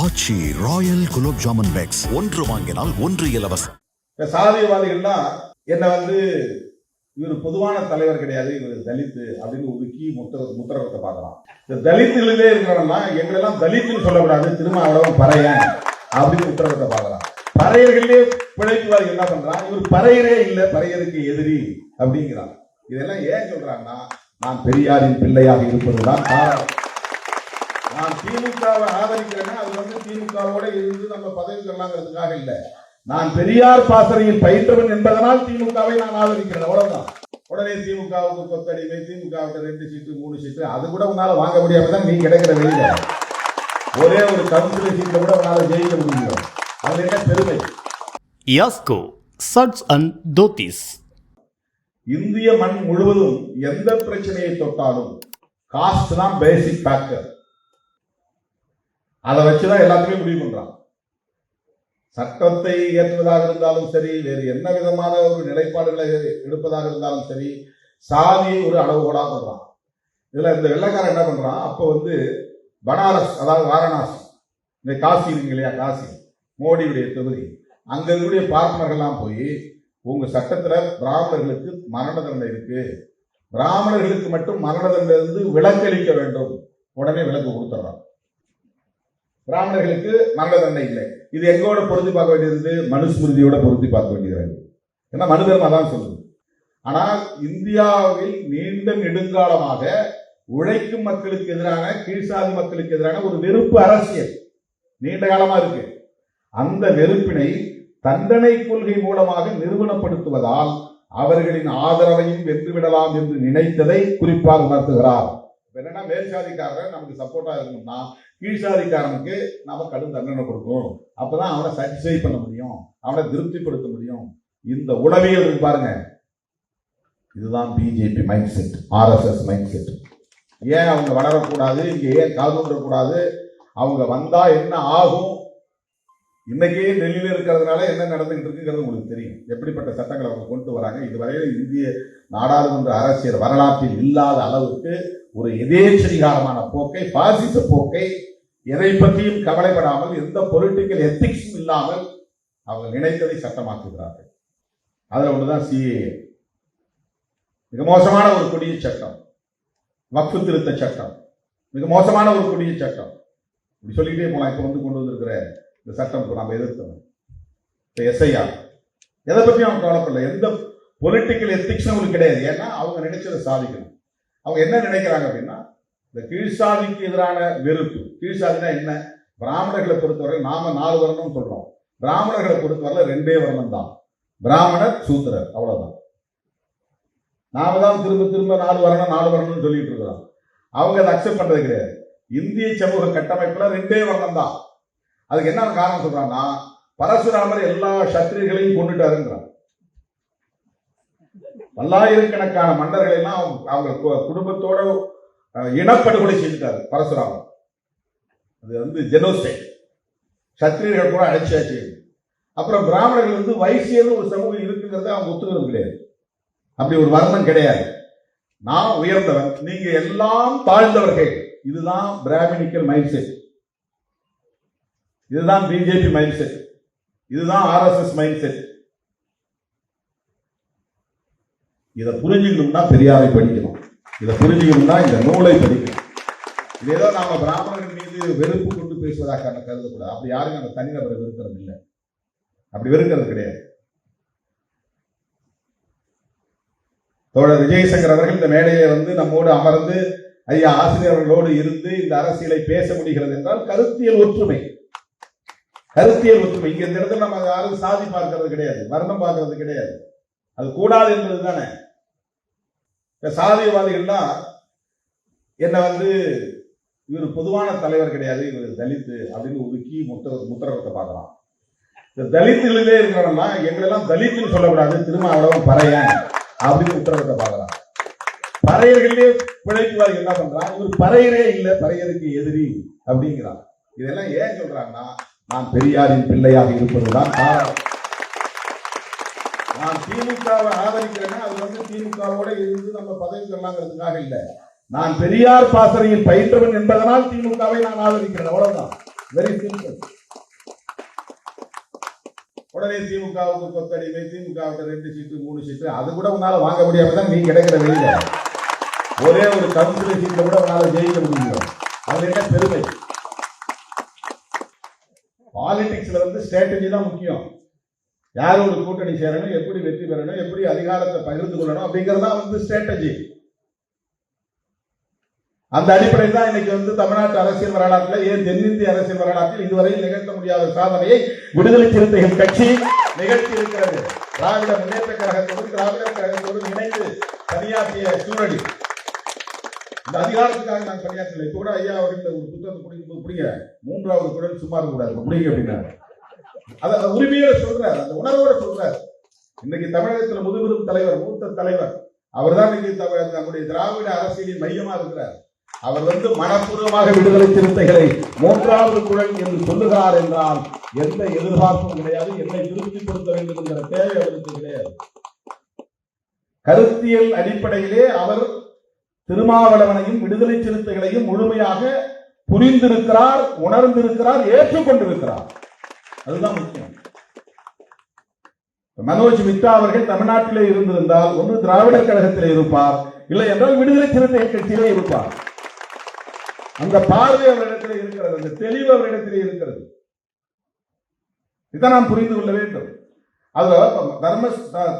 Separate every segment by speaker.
Speaker 1: Aachi royal gulab jamun packs. ஒன்று வாங்கினால் ஒன்று இலவசம்.
Speaker 2: இந்த என்ன என்னை வந்து இவர் பொதுவான தலைவர் கிடையாது இவர் தலித்து அப்படின்னு ஒதுக்கி முத்திர முத்திரத்தை பார்க்கலாம். இந்த தலித்துகளிலே இருக்கிறவங்கலாம் எங்களெல்லாம் தலித்துன்னு சொல்லக்கூடாது திருமாவளவன் பறையன் அப்படின்னு உத்தரவத்தை பார்க்கலாம். பறையர்களே பிழைப்புவாதி என்ன பண்றான்? இவர் பறையரே இல்லை பறையருக்கு எதிரி அப்படிங்கிறான். இதெல்லாம் ஏன் சொல்றாங்கன்னா நான் பெரியாரின் பிள்ளையாக இருப்பதுதான் காரணம். நான் திமுகவை ஆதரிக்கிறேன்னா இருந்து நம்ம பதவி பெறலாங்கிறதுக்காக இல்லை. நான் பெரியார் பாசறையில் பயின்றவன் என்பதனால் திமுகவை நான் ஆதரிக்கிறேன். அவ்வளவுதான். உடனே திமுகவுக்கு கொத்தடிமை திமுகவுக்கு ரெண்டு சீட்டு மூணு சீட்டு அது கூட உன்னால வாங்க முடியாம தான் நீ கிடைக்கிற வெளியில. ஒரே ஒரு கவுன்சிலர் சீட்ல கூட உன்னால ஜெயிக்க முடியும் அது என்ன பெருமை?
Speaker 3: Yasco suits and dhotis.
Speaker 2: இந்திய மண் முழுவதும் எந்த பிரச்சனையை தொட்டாலும் காஸ்ட் தான் பேசிக் ஃபேக்டர் அதை வச்சுதான் எல்லாத்தையுமே முடிவு பண்றான். சட்டத்தை இயற்றுவதாக இருந்தாலும் சரி வேறு என்ன விதமான ஒரு நிலைப்பாடுகளை எடுப்பதாக இருந்தாலும் சரி சாதி ஒரு அளவுகோலா பண்றான். இதுல இந்த வெள்ளக்காரன் என்ன பண்றான்? அப்போ வந்து பனாரஸ் அதாவது வாரணாசி. இந்த காசி இருக்கு இல்லையா காசி. மோடியுடைய தொகுதி. அங்க இருக்கக்கூடிய பார்ப்பனர்கள்லாம் போய் உங்க சட்டத்துல பிராமணர்களுக்கு மரண தண்டனை இருக்கு. பிராமணர்களுக்கு மட்டும் மரண தண்டனை இருந்து விலக்களிக்க வேண்டும். உடனே விலக்கு கொடுத்துட்றான் பிராமணர்களுக்கு மரண தண்டனை இல்லை. இது எங்கோட பொருத்தி பார்க்க வேண்டியது மனுஸ்மிருதியோட பொருத்தி பார்க்க வேண்டியது. ஏன்னா மனு தான் சொல்லுது. ஆனால் இந்தியாவில் நீண்ட நெடுங்காலமாக உழைக்கும் மக்களுக்கு எதிரான கீழ்சாதி மக்களுக்கு எதிரான ஒரு வெறுப்பு அரசியல் நீண்ட காலமா இருக்கு. அந்த வெறுப்பினை தண்டனை கொள்கை மூலமாக நிறுவனப்படுத்துவதால் அவர்களின் ஆதரவையும் வென்றுவிடலாம் என்று நினைத்ததை குறிப்பாக உணர்த்துகிறார். என்னன்னா மேல்சாதிக்காரர் நமக்கு சப்போர்ட்டா இருக்கணும்னா கீழ்சாதிக்காரனுக்கு நாம் கடும் தண்டனை கொடுக்கணும் அப்பதான் அவனை சாட்டிஸ்ஃபை பண்ண முடியும். அவனை திருப்திப்படுத்த முடியும். இந்த உளவியல் இருக்கு பாருங்க. இதுதான் BJP mindset RSS mindset ஏன் அவங்க வளரக்கூடாது? இங்கே ஏன் காதுன்றக்கூடாது அவங்க வந்தா என்ன ஆகும்? இன்னைக்கே டெல்லியில் இருக்கிறதுனால என்ன நடந்துகிட்டு இருக்குங்கிறது உங்களுக்கு தெரியும். எப்படிப்பட்ட சட்டங்களை அவங்க கொண்டு வராங்க. இதுவரையில் இந்திய நாடாளுமன்ற அரசியல் வரலாற்றில் இல்லாத அளவுக்கு ஒரு எதேச்சரிகாரமான போக்கை பாசிச போக்கை எதை பற்றியும் கவலைப்படாமல் எந்த பொலிட்டிக்கல் எத்திக்ஸும் இல்லாமல் அவங்க நினைத்ததை சட்டமாக்குகிறார்கள். அதில் ஒன்றுதான் சிஏஏ மிக மோசமான ஒரு கொடிய சட்டம். வக்ஃபு திருத்த சட்டம். மிக மோசமான ஒரு கொடிய சட்டம். இப்படி சொல்லிக்கிட்டே போலாம். இப்போ வந்து கொண்டு வந்திருக்கிற இந்த சட்டம் நாம் நம்ம எதிர்த்தோம் எஸ்ஐஆர் எதை பற்றியும் அவங்க கவலைப்படல. எந்த பொலிட்டிக்கல் எத்திக்ஸும் அவங்களுக்கு கிடையாது. ஏன்னா அவங்க நினைச்சதை சாதிக்கணும். அவங்க என்ன நினைக்கிறாங்க அப்படின்னா இந்த கீழ்சாதிக்கு எதிரான வெறுப்பு. கீழ்சாதினா என்ன? பிராமணர்களை பொறுத்தவரை நாம நாலு வருணம் சொல்றோம். பிராமணர்களை பொறுத்தவரை ரெண்டே வருணம் தான். பிராமணர் சூத்திரர். அவ்வளவுதான். நாம தான் திரும்ப திரும்ப நாலு வரணும் நாலு வரணும்னு சொல்லிட்டு இருக்கிறோம். அவங்க அதை அக்செப்ட் பண்றது கிடையாது. இந்திய சமூக கட்டமைப்புல ரெண்டே வர்ணம் தான். அதுக்கு என்ன காரணம் சொல்றாங்கன்னா பரசுராமர் எல்லா சத்திரிகளையும் கொண்டுட்டாருங்கிறான் பல்லாயிரக்கணக்கான மன்னர்களை எல்லாம் அவங்க- கு- குடும்பத்தோட இனப்படுகொலை செஞ்சுட்டாரு பரசுராமன். அது வந்து ஜெனோசைட் சத்திரியர்கள் கூட அழைச்சியாச்சு அப்புறம் பிராமணர்கள் வந்து வைசியர்னு ஒரு சமூகம் இருக்குங்கிறத அவங்க ஒத்துக்கிறது கிடையாது. அப்படி ஒரு வர்ணம் கிடையாது. நான் உயர்ந்தவன் நீங்க எல்லாம் தாழ்ந்தவர்கள். இதுதான் பிராமினிக்கல் மைண்ட் செட் இதுதான் பிஜேபி மைண்ட் செட் இதுதான் ஆர்எஸ்எஸ் மைண்ட் செட் இதை புரிஞ்சுக்கணும்னா பெரியாரை படிக்கணும். இதை புரிஞ்சுக்கணும்னா இந்த நூலை படிக்கணும். இது ஏதோ நாம பிராமணர்கள் மீது வெறுப்பு கொண்டு பேசுவதாக நம்ம கருதக்கூடாது. அப்படி யாரும் அந்த தனிநபரை வெறுக்கிறது இல்லை அப்படி வெறுக்கிறது கிடையாது. தோழர் விஜயசங்கர் அவர்கள் இந்த மேடையை வந்து நம்மோடு அமர்ந்து ஐயா ஆசிரியர்களோடு இருந்து இந்த அரசியலை பேச முடிகிறது என்றால் கருத்தியல் ஒற்றுமை. கருத்தியல் ஒற்றுமை. இங்க இந்த இடத்துல நம்ம யாரும் சாதி பார்க்கிறது கிடையாது. வர்ணம் பார்க்கறது கிடையாது. அது கூடாது என்பது தானே இந்த சாதியவாதிகள்னா என்னை வந்து இவர் பொதுவான தலைவர் கிடையாது இவர் தலித்து அப்படின்னு ஒதுக்கி முத்திர முத்திரத்தை பார்க்கலாம். இந்த தலித்துகளிலே இருக்கிறவங்கலாம் எங்களெல்லாம் தலித்துன்னு சொல்லக்கூடாது திருமாவளவன் பறையன் அப்படின்னு உத்தரவத்தை பார்க்கலாம். பறையர்களே பிழைப்புவாதி என்ன பண்றான்? இவர் பறையரே இல்லை பறையருக்கு எதிரி அப்படிங்கிறான். இதெல்லாம் ஏன் சொல்றாங்கன்னா நான் பெரியாரின் பிள்ளையாக இருப்பதுதான் காரணம். நான் திமுகவை ஆதரிக்கிறேன்னா அது வந்து திமுகவோட இருந்து நம்ம பதவி பெறலாங்கிறதுக்காக இல்லை. நான் பெரியார் பாசறையில் பயின்றவன் என்பதனால் திமுகவை நான் ஆதரிக்கிறேன். அவ்வளவுதான். வெரி சிம்பிள் உடனே திமுகவுக்கு கொத்தடிமை திமுகவுக்கு ரெண்டு சீட்டு மூணு சீட்டு அது கூட உன்னால வாங்க முடியாம தான் நீ கிடைக்கிற வெளியில. ஒரே ஒரு கவுன்சிலர் சீட்ல கூட உன்னால ஜெயிக்க முடியும். அது என்ன பெருமை? பாலிடிக்ஸ்ல வந்து ஸ்ட்ராட்டஜி தான் முக்கியம். யாரோட கூட்டணி சேரணும் எப்படி வெற்றி பெறணும் எப்படி அதிகாரத்தை பகிர்ந்து கொள்ளணும் அப்படிங்கிறது தான் வந்து ஸ்ட்ராட்டஜி அந்த அடிப்படையில் தான் இன்னைக்கு வந்து தமிழ்நாட்டு அரசியல் வரலாற்றில் ஏன் தென்னிந்திய அரசியல் வரலாற்றில் இதுவரையில் நிகழ்த்த முடியாத சாதனையை விடுதலை சிறுத்தைகள் கட்சி நிகழ்த்தி இருக்கிறது திராவிட முன்னேற்ற கழகத்தோடு திராவிட கழகத்தோடு இணைந்து பணியாற்றிய சூழலில் இந்த அதிகாரத்துக்காக நான் பணியாற்றல. கூட ஐயா அவர்கள் ஒரு புத்தகத்தை பிடிக்கும் பிடிங்க மூன்றாவது குரல் சும்மா இருக்கக்கூடாது பிடிங்க அப்படின்னா அதை உரிமையோட சொல்றாரு அந்த உணர்வோட சொல்றாரு. இன்னைக்கு தமிழகத்துல முதுபெரும் தலைவர் மூத்த தலைவர் அவர்தான் இன்னைக்கு நம்முடைய திராவிட அரசியலின் மையமா இருக்கிறார். அவர் வந்து மனப்பூர்வமாக விடுதலை சிறுத்தைகளை மூன்றாவது குழல் என்று சொல்லுகிறார் என்றால் எந்த எதிர்பார்ப்பும் கிடையாது என்னை திருப்திப்படுத்த வேண்டும் என்ற தேவை அவருக்கு கிடையாது. கருத்தியல் அடிப்படையிலே அவர் திருமாவளவனையும் விடுதலை சிறுத்தைகளையும் முழுமையாக புரிந்திருக்கிறார் உணர்ந்திருக்கிறார் ஏற்றுக்கொண்டிருக்கிறார். அதுதான் முக்கியம். மனோஜ் மித்ரா அவர்கள் தமிழ்நாட்டிலே இருந்திருந்தால் ஒன்று திராவிடர் கழகத்திலே இருப்பார். இல்லை என்றால் விடுதலை சிறுத்தை கட்சியிலே இருப்பார். அந்த பார்வை அவரிடத்தில் இருக்கிறது அந்த தெளிவு அவரிடத்தில் இருக்கிறது. இதை நாம் புரிந்து கொள்ள வேண்டும். அதுல தர்ம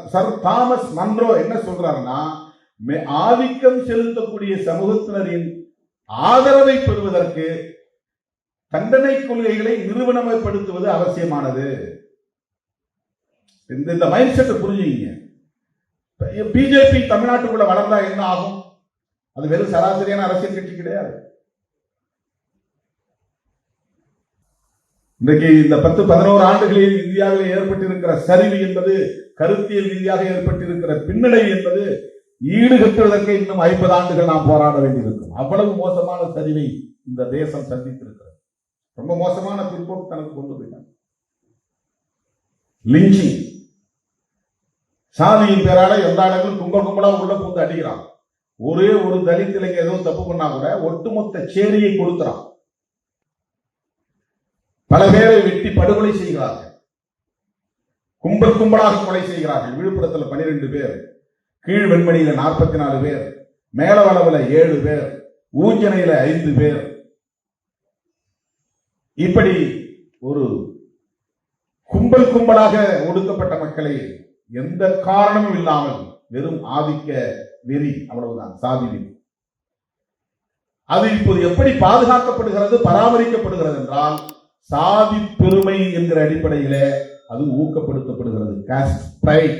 Speaker 2: சர் தாமஸ் மன்றோ என்ன சொல்றாருன்னா மே- ஆதிக்கம் செலுத்தக்கூடிய சமூகத்தினரின் ஆதரவை பெறுவதற்கு தண்டனை கொள்கைகளை நிறுவனமயப்படுத்துவது அவசியமானது. இந்த இந்த மைண்ட் செட்டை புரிஞ்சுங்க பிஜேபி தமிழ்நாட்டுக்குள்ள வளர்ந்தா என்ன ஆகும்? அது வெறும் சராசரியான அரசியல் கட்சி கிடையாது. இன்றைக்கு இந்த பத்து பதினோரு ஆண்டுகளில் இந்தியாவில் ஏற்பட்டிருக்கிற சரிவு என்பது கருத்தியல் ரீதியாக ஏற்பட்டிருக்கிற பின்னடைவு என்பது ஈடுகட்டுவதற்கு இன்னும் ஐம்பது ஆண்டுகள் நாம் போராட வேண்டியிருக்கும். அவ்வளவு மோசமான சரிவை இந்த தேசம் சந்தித்திருக்கிறது. ரொம்ப மோசமான பிற்போக்குத்தனத்தை கொண்டு போயிட்டாங்க. லிஞ்சிங் சாதியின் பேரால எல்லா இடங்களும் கும்பல் கும்பலா உள்ள பூந்து அடிக்கிறான். ஒரே ஒரு தலித் இளைஞர் ஏதோ தப்பு பண்ணா கூட ஒட்டுமொத்த சேரியை கொடுக்கிறான் பல பேரை வெட்டி படுகொலை செய்கிறார்கள். கும்பல் கும்பலாக கொலை செய்கிறார்கள். விழுப்புரத்தில் பனிரெண்டு பேர் கீழ் வெண்மணியில நாற்பத்தி நாலு பேர் மேலவளவுல ஏழு பேர் ஊஞ்சனையில ஐந்து பேர் இப்படி ஒரு கும்பல் கும்பலாக ஒடுக்கப்பட்ட மக்களை எந்த காரணமும் இல்லாமல் வெறும் ஆதிக்க வெறி அவ்வளவுதான் சாதி வெறி. அது இப்போது எப்படி பாதுகாக்கப்படுகிறது பராமரிக்கப்படுகிறது என்றால் சாதி பெருமை என்கிற அடிப்படையில அது ஊக்கப்படுத்தப்படுகிறது. Cost pride.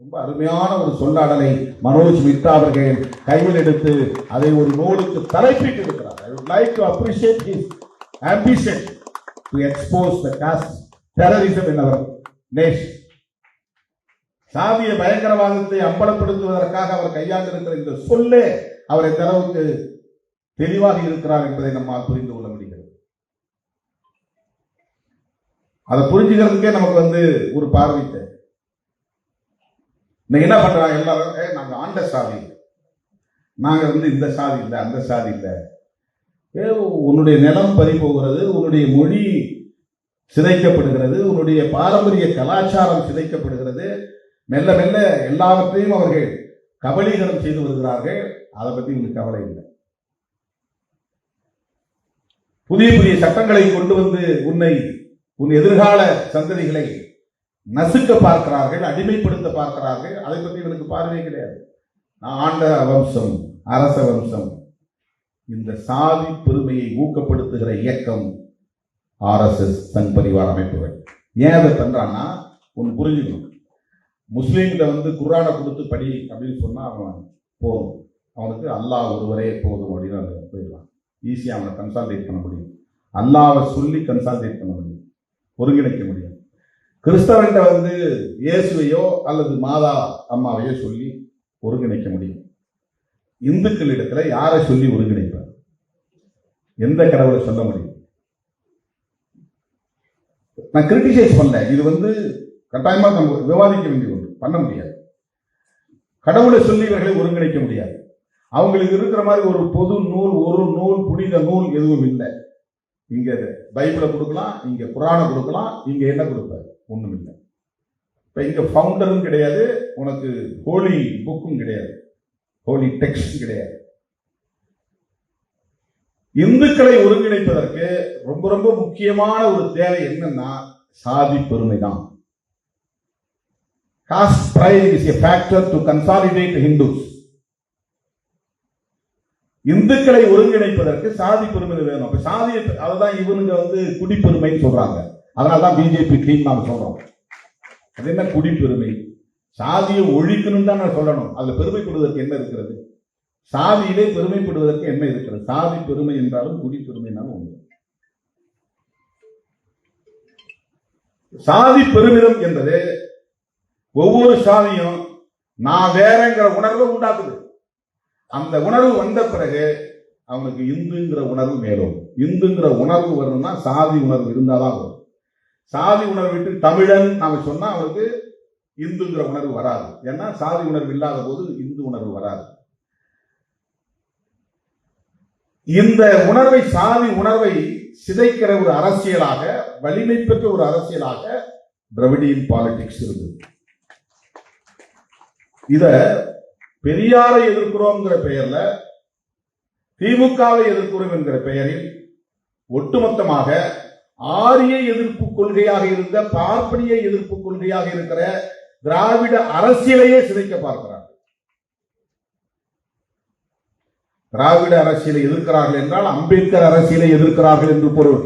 Speaker 2: ரொம்ப அருமையான ஒரு சொல்லாடலை மனோஜ் மித்ரா அவர்கள் கையில் எடுத்து அதை ஒரு நூலுக்கு தலைப்பிட்டு இருக்கிறார் ஐ would ambition to expose the caste terrorism in our nation. சாதிய பயங்கரவாதத்தை அம்பலப்படுத்துவதற்காக அவர் கையாண்டிருக்கிற இந்த சொல்லே அவர் எந்த அளவுக்கு தெளிவாக இருக்கிறார் என்பதை நம்மால் புரிந்து கொள்ள முடிகிறது. அதை புரிஞ்சுக்கிறதுக்கே நமக்கு வந்து ஒரு பார்வை இன்னைக்கு என்ன பண்றாங்க எல்லாரும் நாங்க ஆண்ட சாதி நாங்க வந்து இந்த சாதி இல்லை அந்த சாதி இல்லை. உன்னுடைய நிலம் பறிபோகிறது உன்னுடைய மொழி சிதைக்கப்படுகிறது உன்னுடைய பாரம்பரிய கலாச்சாரம் சிதைக்கப்படுகிறது. மெல்ல மெல்ல எல்லாவற்றையும் அவர்கள் கபலீகரம் செய்து வருகிறார்கள். அதை பற்றி உங்களுக்கு கவலை இல்லை. புதிய புதிய சட்டங்களை கொண்டு வந்து உன்னை உன் எதிர்கால சந்ததிகளை நசுக்க பார்க்கிறார்கள் அடிமைப்படுத்த பார்க்கிறார்கள். அதை பற்றி இவனுக்கு பார்வையே கிடையாது. நான் ஆண்ட வம்சம் அரச வம்சம். இந்த சாதி பெருமையை ஊக்கப்படுத்துகிற இயக்கம் ஆர்எஸ்எஸ் தன் பரிவார அமைப்புகள். ஏன் அதை பண்றான்னா ஒன்று புரிஞ்சுக்கணும். முஸ்லீம்கிட்ட வந்து குரானை கொடுத்து படி அப்படின்னு சொன்னால் அவன் போதும். அவனுக்கு அல்லாஹ் ஒருவரே போதும் அப்படின்னு அவன் போயிடலாம் ஈஸியாக அவனை கன்சால்டேட் பண்ண முடியும். அல்லாவை சொல்லி கன்சால்டேட் பண்ண முடியும். ஒருங்கிணைக்க முடியும். கிறிஸ்தவன்கிட்ட வந்து இயேசுவையோ அல்லது மாதா அம்மாவையோ சொல்லி ஒருங்கிணைக்க முடியும். இந்துக்களிடத்துல யாரை சொல்லி ஒருங்கிணை எந்த கடவுளை சொல்ல முடியும்? நான் கிரிட்டிசைஸ் பண்ணல. இது வந்து கட்டாயமா நம்ம விவாதிக்க வேண்டிய ஒன்று. பண்ண முடியாது. கடவுளை சொல்லி இவர்களை ஒருங்கிணைக்க முடியாது. அவங்களுக்கு இருக்கிற மாதிரி ஒரு பொது நூல் ஒரு நூல் புனித நூல் எதுவும் இல்லை. இங்க பைபிளை கொடுக்கலாம் இங்க குரானை கொடுக்கலாம் இங்க என்ன கொடுப்பாரு? ஒண்ணும் இல்லை. இப்ப இங்க ஃபவுண்டரும் கிடையாது உனக்கு ஹோலி புக்கும் கிடையாது. ஹோலி டெக்ஸ்டும் கிடையாது. இந்துக்களை ஒருங்கிணைப்பதற்கு ரொம்ப ரொம்ப முக்கியமான ஒரு தேவை என்னன்னா சாதி பெருமை தான் caste pride is a factor to consolidate hindus. இந்துக்களை ஒருங்கிணைப்பதற்கு சாதி பெருமை வேணும். அப்ப சாதி அதுதான் இவனுங்க வந்து குடிப்பெருமைன்னு சொல்றாங்க. அதனாலதான் பிஜேபி டீம் நாம சொல்றோம். அது என்ன குடிப்பெருமை? சாதியை ஒழிக்கணும்னு தான் நான் சொல்லணும். அதுல பெருமைப்படுவதற்கு என்ன இருக்கிறது? சாதியிலே பெருமைப்படுவதற்கு என்ன இருக்கிறது? சாதி பெருமை என்றாலும் குடி பெருமைனாலும் ஒன்று. சாதி பெருமிதம் என்பது ஒவ்வொரு சாதியும் நான் வேறங்கிற உணர்வை உண்டாக்குது. அந்த உணர்வு வந்த பிறகு அவனுக்கு இந்துங்கிற உணர்வு மேலும் இந்துங்கிற உணர்வு வரணும்னா சாதி உணர்வு இருந்தாதான் வரும். சாதி உணர்வு விட்டு தமிழன் நாம சொன்னா அவனுக்கு இந்துங்கிற உணர்வு வராது. ஏன்னா சாதி உணர்வு இல்லாத போது இந்து உணர்வு வராது. இந்த உணர்வை சாதி உணர்வை சிதைக்கிற ஒரு அரசியலாக வலிமை பெற்ற ஒரு அரசியலாக திராவிடியன் பாலிடிக்ஸ் இருந்தது. இத பெரியாரை எதிர்க்கிறோம்ங்கிற பெயர்ல திமுகவை எதிர்க்கிறோம் என்கிற பெயரில் ஒட்டுமொத்தமாக ஆரிய எதிர்ப்பு கொள்கையாக இருந்த பார்ப்பனிய எதிர்ப்பு கொள்கையாக இருக்கிற திராவிட அரசியலையே சிதைக்க பார்க்கிறார். திராவிட அரசியலை எதிர்க்கிறார்கள் என்றால் அம்பேத்கர் அரசியலை எதிர்க்கிறார்கள் என்று பொருள்.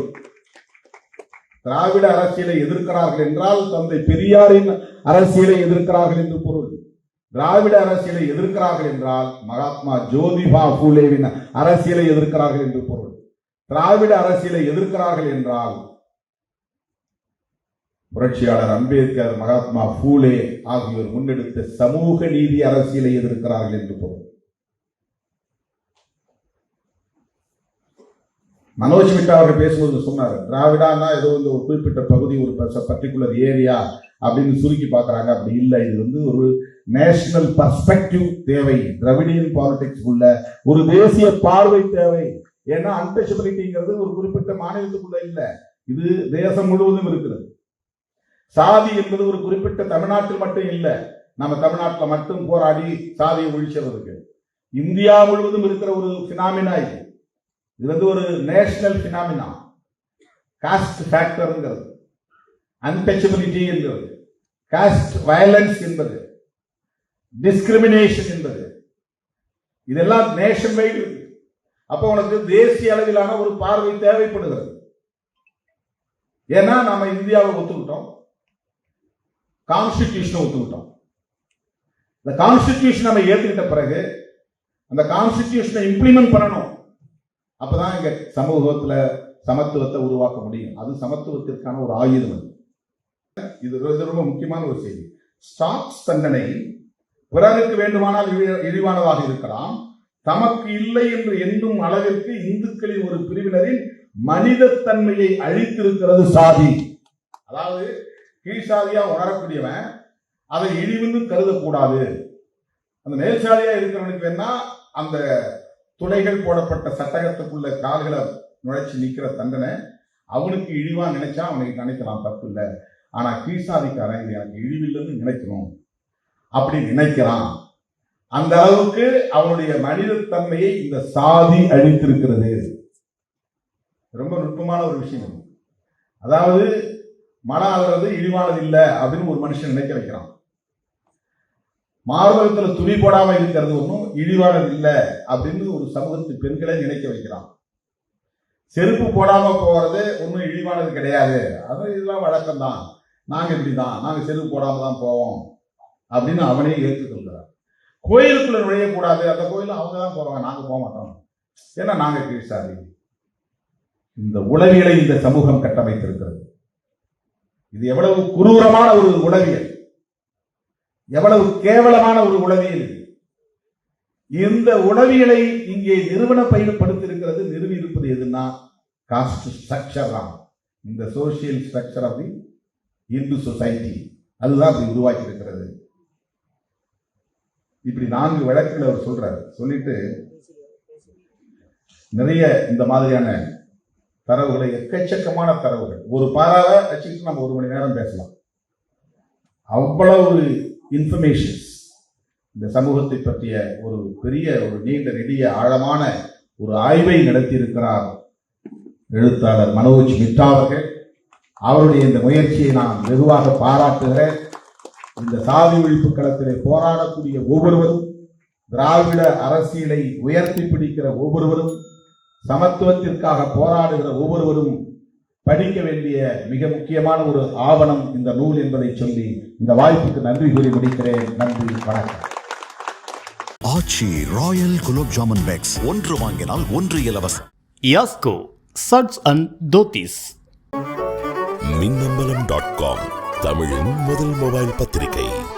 Speaker 2: திராவிட அரசியலை எதிர்க்கிறார்கள் என்றால் தந்தை பெரியாரின் அரசியலை எதிர்க்கிறார்கள் என்று பொருள். திராவிட அரசியலை எதிர்க்கிறார்கள் என்றால் மகாத்மா ஜோதிபா பூலேவின் அரசியலை எதிர்க்கிறார்கள் என்று பொருள். திராவிட அரசியலை எதிர்க்கிறார்கள் என்றால் புரட்சியாளர் அம்பேத்கர் மகாத்மா பூலே ஆகியோர் முன்னெடுத்த சமூக நீதி அரசியலை எதிர்க்கிறார்கள் என்று பொருள். மனோஜ் மிட்டா அவர்கள் பேசும்போது சொன்னார் திராவிடான்னா ஏதோ வந்து ஒரு குறிப்பிட்ட பகுதி ஒரு பர்டிகுலர் ஏரியா அப்படின்னு சுருக்கி பார்க்குறாங்க. அப்படி இல்லை இது வந்து ஒரு நேஷனல் பர்ஸ்பெக்டிவ் தேவை. திராவிடியன் பாலிடிக்ஸ் உள்ள ஒரு தேசிய பார்வை தேவை. ஏன்னா அன்டச்சபிலிட்டிங்கிறது ஒரு குறிப்பிட்ட மாநிலத்துக்குள்ள இல்லை. இது தேசம் முழுவதும் இருக்கிறது. சாதி என்பது ஒரு குறிப்பிட்ட தமிழ்நாட்டில் மட்டும் இல்லை. நம்ம தமிழ்நாட்டில் மட்டும் போராடி சாதியை ஒழிச்சவருக்கு. இந்தியா முழுவதும் இருக்கிற ஒரு பினாமினா இது. இது வந்து ஒரு நேஷனல் பினாமினா காஸ்ட் ஃபேக்டருங்கிறது அன்டச்சபிலிட்டி என்கிறது. காஸ்ட் வயலன்ஸ் என்பது. டிஸ்கிரிமினேஷன் என்பது. இதெல்லாம் நேஷன் வைடு இருக்கு. அப்போ உனக்கு தேசிய அளவிலான ஒரு பார்வை தேவைப்படுகிறது. ஏன்னா நம்ம இந்தியாவை ஒத்துக்கிட்டோம். கான்ஸ்டிடியூஷனை ஒத்துக்கிட்டோம். இந்த கான்ஸ்டிடியூஷன் நம்ம ஏற்றுக்கிட்ட பிறகு அந்த கான்ஸ்டிடியூஷனை இம்ப்ளிமெண்ட் பண்ணணும். அப்பதான் இங்க சமூகத்துல சமத்துவத்தை உருவாக்க முடியும். அது சமத்துவத்திற்கான ஒரு ஆயுதம் அது. இது ரொம்ப- முக்கியமான ஒரு செய்தி. ஸ்டாக்ஸ் தண்டனை பிறருக்கு வேண்டுமானால் இழிவானதாக இருக்கலாம். தமக்கு இல்லை என்று எண்ணும் அளவிற்கு இந்துக்களின் ஒரு பிரிவினரின் மனிதத்தன்மையை அழித்திருக்கிறது சாதி. அதாவது கீழ்சாதியா உணரக்கூடியவன் அதை இழிவுன்னு கருதக்கூடாது. அந்த மேல்சாதியா இருக்கிறவனுக்கு வேணா அந்த துளைகள் போடப்பட்ட சட்டகத்துக்குள்ள கால்களை நுழைச்சு நிற்கிற தண்டனை அவனுக்கு இழிவா நினைச்சா அவனுக்கு நினைக்கலாம் தப்பு இல்லை ஆனா கீழ்சாதிக்காரன் இது எனக்கு இழிவில்லைன்னு நினைக்கணும். அப்படி நினைக்கிறான். அந்த அளவுக்கு அவனுடைய மனிதத்தன்மையை இந்த சாதி அழித்திருக்கிறது. ரொம்ப நுட்பமான ஒரு விஷயம் அதாவது மன ஆகிறது இழிவானது இல்லை அப்படின்னு ஒரு மனுஷன் நினைக்க வைக்கிறான். மார்பகத்தில் துணி போடாமல் இருக்கிறது ஒன்றும் இழிவானது இல்லை அப்படின்னு ஒரு சமூகத்து பெண்களை நினைக்க வைக்கிறான். செருப்பு போடாமல் போகிறது ஒன்றும் இழிவானது கிடையாது. அது இதெல்லாம் வழக்கம்தான். இப்படி தான் நாங்கள் செருப்பு போடாமல் தான் போவோம் அப்படின்னு அவனே ஏற்றுக்கொள்கிறார் கோயிலுக்குள்ள நுழையக்கூடாது. அந்த கோயிலும் அவங்க தான் போறாங்க நாங்கள் போக மாட்டோம். ஏன்னா நாங்கள் கீழ்சாதி இந்த உளவியலை இந்த சமூகம் கட்டமைத்திருக்கிறது. இது எவ்வளவு குரூரமான ஒரு உளவியல். எவ்வளவு கேவலமான ஒரு உளவியல். இந்த உளவியலை இங்கே நிறுவன பயன்படுத்தியிருக்கிறது நிறுவி இருப்பது எதுன்னா காஸ்ட் ஸ்ட்ரக்சர் தான். இந்த social structure of the Hindu society அதுதான் அப்படி உருவாக்கி இருக்கிறது இப்படி நான்கு வழக்குகள் அவர் சொல்றார். சொல்லிட்டு நிறைய இந்த மாதிரியான தரவுகளை எக்கச்சக்கமான தரவுகள். ஒரு பாராவை வச்சுக்கிட்டு நம்ம ஒரு மணி நேரம் பேசலாம். அவ்வளவு இன்ஃபர்மேஷன்ஸ் இந்த சமூகத்தை பற்றிய ஒரு பெரிய ஒரு நீண்ட நெடிய ஆழமான ஒரு ஆய்வை நடத்தியிருக்கிறார் எழுத்தாளர் மனோஜ் மிட்டா அவர்கள். அவருடைய இந்த முயற்சியை நான் வெகுவாக பாராட்டுகிறேன். இந்த சாதி ஒழிப்பு களத்திலே போராடக்கூடிய ஒவ்வொருவரும் திராவிட அரசியலை உயர்த்தி பிடிக்கிற ஒவ்வொருவரும் சமத்துவத்திற்காக போராடுகிற ஒவ்வொருவரும் படிக்க வேண்டிய மிக முக்கியமான ஒரு ஆவணம் இந்த நூல் என்பதை சொல்லி இந்த வாய்ப்புக்கு நன்றி கூறி முடிக்கிறேன். நன்றி வணக்கம்.
Speaker 1: ஆச்சி ராயல் குலோப் ஜாமுன் பேக்ஸ் ஒன்று வாங்கினால் ஒன்று இலவசம்
Speaker 3: Yasco suits and dhotis.
Speaker 4: Minnambalam dot com தமிழின் முதல் மொபைல் பத்திரிகை.